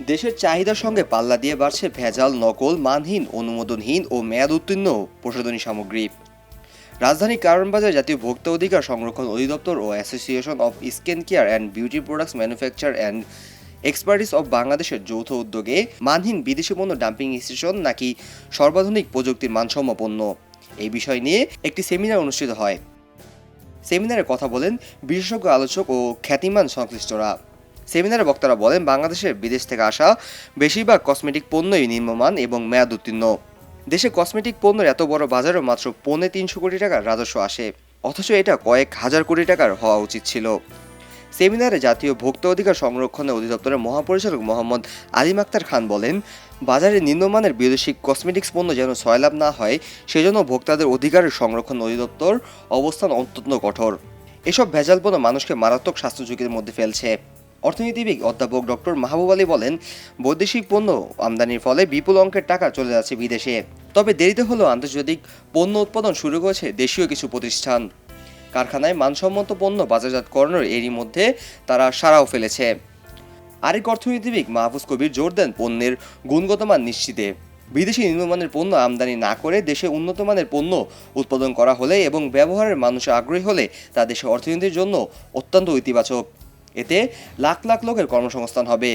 দেশের চাহিদার সঙ্গে পাল্লা দিয়ে বাড়ছে ভেজাল, নকল, মানহীন, অনুমোদনহীন ও মেয়াদ উত্তীর্ণ প্রসাধনী সামগ্রী। রাজধানী কারণ বাজার জাতীয় ভোক্তা অধিকার সংরক্ষণ অধিদপ্তর ও association of skin care and beauty products manufacture and exporters of বাংলাদেশের যৌথ উদ্যোগে মানহীন বিদেশি পণ্য ডাম্পিং স্টেশন নাকি সর্বাধুনিক প্রযুক্তির মানসম্য পণ্য। এই বিষয় নিয়ে একটি সেমিনার অনুষ্ঠিত হয়। সেমিনারে কথা বলেন বিশেষজ্ঞ আলোচক ও খ্যাতিমান সংশ্লিষ্টরা। সেমিনারে বক্তারা বলেন, বাংলাদেশের বিদেশ থেকে আসা বেশিরভাগ কসমেটিক পণ্যই নিম্নমান এবং মেয়াদ উত্তীর্ণ। দেশে কসমেটিক পণ্যের এত বড় বাজারও মাত্র পৌনে তিনশো কোটি টাকার রাজস্ব আসে, অথচ এটা কয়েক হাজার কোটি টাকার হওয়া উচিত ছিল। সেমিনারে জাতীয় ভোক্তা অধিকার সংরক্ষণ অধিদপ্তরের মহাপরিচালক মোহাম্মদ আলিম আক্তার খান বলেন, বাজারে নিম্নমানের বিদেশি কসমেটিক্স পণ্য যেন সয়লাভ না হয়, সেজন্য ভোক্তাদের অধিকারের সংরক্ষণ অধিদপ্তর অবস্থান অত্যন্ত কঠোর। এসব ভেজাল পণ্য মানুষকে মারাত্মক স্বাস্থ্য ঝুঁকির মধ্যে ফেলছে। অর্থনীতিবিদ অধ্যাপক ডক্টর মাহবুব আলী বলেন, বৈদেশিক পণ্য আমদানির ফলে বিপুল অঙ্কের টাকা চলে যাচ্ছে বিদেশে। তবে দেরিতে হলেও আন্তর্জাতিক পণ্য উৎপাদন শুরু করেছে দেশীয় কিছু প্রতিষ্ঠান। কারখানায় মানসম্মত পণ্য বাজারজাতকরণের এরই মধ্যে তারা সারাও ফেলেছে। আরেক অর্থনীতিবিদ মাহফুজ কবির জোর দেন পণ্যের গুণগত মান নিশ্চিতে। বিদেশি নিম্নমানের পণ্য আমদানি না করে দেশে উন্নত মানের পণ্য উৎপাদন করা হলে এবং ব্যবহারের মানুষ আগ্রহী হলে তা দেশের অর্থনীতির জন্য অত্যন্ত ইতিবাচক। এতে লাখ লাখ লোকের কর্মসংস্থান হবে।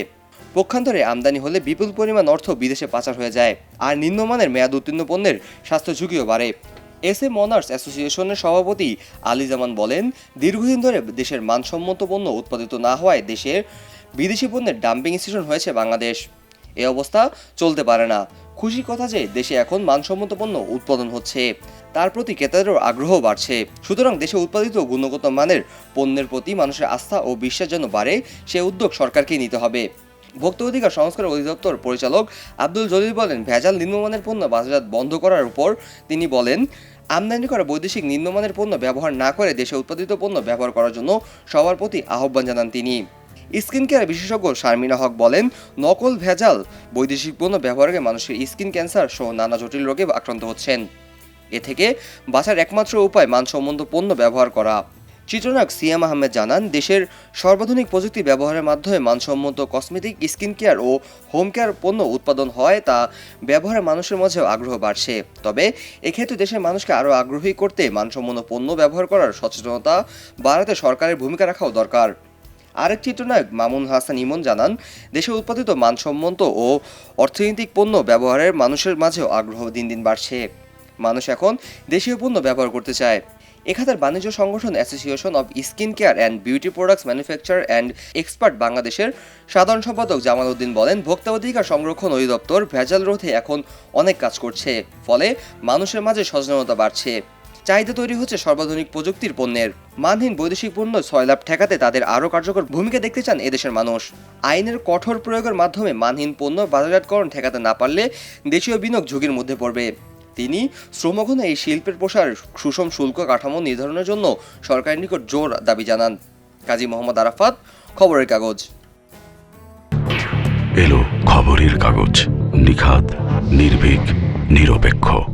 পক্ষান্তরে আমদানি হলে বিপুল পরিমাণ অর্থ বিদেশে পাচার হয়ে যায়, আর নিম্নমানের মেয়াদ উত্তীর্ণ পণ্যের স্বাস্থ্য ঝুঁকিও বাড়ে। এস এ মনার্স অ্যাসোসিয়েশনের সভাপতি আলী জামান বলেন, দীর্ঘদিন ধরে দেশের মানসম্মত পণ্য উৎপাদিত না হওয়ায় দেশের বিদেশি পণ্যের ডাম্পিং স্টেশন হয়েছে বাংলাদেশ। এ অবস্থা চলতে পারে না। খুশি কথা যে, দেশে এখন মানসম্মত পণ্য উৎপাদন হচ্ছে। তার প্রতি ক্রেতাদেরও আগ্রহ বাড়ছে। সুতরাং দেশে উৎপাদিত গুণগত মানের পণ্যের প্রতি মানুষের আস্থা ও বিশ্বাস যেন বাড়ে, সে উদ্যোগ সরকারকেই নিতে হবে। ভোক্তা অধিকার সংস্কার অধিদপ্তর পরিচালক আব্দুল জলিল বলেন, ভেজাল নিম্নমানের পণ্য বাজারজাত বন্ধ করার উপর তিনি বলেন, আমদানি করা বৈদেশিক নিম্নমানের পণ্য ব্যবহার না করে দেশে উৎপাদিত পণ্য ব্যবহার করার জন্য সবার প্রতি আহ্বান জানান তিনি। স্কিন কেয়ার বিশেষজ্ঞ শারমিনা হক বলেন, নকল ভেজাল বৈদেশিক পণ্য ব্যবহারে মানুষের স্কিন ক্যান্সার সহ নানা জটিল রোগে আক্রান্ত হচ্ছেন। এ থেকে বাঁচার একমাত্র উপায় মানসম্মত পণ্য ব্যবহার করা। চিত্রনায়ক সিয়াম আহমেদ জানান, দেশের সর্বাধুনিক প্রযুক্তি ব্যবহারের মাধ্যমে মানসম্মত কসমেটিক স্কিন কেয়ার ও হোম কেয়ার পণ্য উৎপাদন হয় তা ব্যবহারে মানুষের মাঝেও আগ্রহ বাড়ছে। তবে এক্ষেত্রে দেশের মানুষকে আরও আগ্রহী করতে মানসম্মত পণ্য ব্যবহার করার সচেতনতা বাড়াতে সরকারের ভূমিকা রাখাও দরকার। আরেক চিত্রনায়ক মামুন হাসান ইমন জানান, দেশে উৎপাদিত মানসম্মত ও অর্থনৈতিক পণ্য ব্যবহারের মানুষের মাঝেও আগ্রহ দিন দিন বাড়ছে। মানুষ এখন দেশীয় পণ্য ব্যবহার করতে চায়। এখানের বাণিজ্য সংগঠন association of skin care and beauty products manufacture and export বাংলাদেশের সাধারণ সম্পাদক জামাল উদ্দিন বলেন, ভোক্তা অধিকার সংরক্ষণ অধিদপ্তর ভেজাল রোধে এখন অনেক কাজ করছে, ফলে মানুষের মাঝে সচেতনতা বাড়ছে। চাহিদা তৈরি হচ্ছে সর্বাধুনিক প্রযুক্তির পণ্যের। মানহীন বৈদেশিক পণ্য ছয় লাভ ঠেকাতে তাদের আরও কার্যকর ভূমিকা দেখতে চান এদেশের মানুষ। আইনের কঠোর প্রয়োগের মাধ্যমে মানহীন পণ্য বাজারজাতকরণ ঠেকাতে না পারলে দেশীয় বিনিয়োগ ঝুঁকির মধ্যে পড়বে। তিনি শ্রমঘন এই শিল্পের প্রসার সুষম শুল্ক কাঠামো নির্ধারণের জন্য সরকারের নিকট জোর দাবি জানান। কাজী মোহাম্মদ আরাফাত, খবরের কাগজ। এলো খবরের কাগজ। নিখাত, নির্ভীক, নিরপেক্ষ।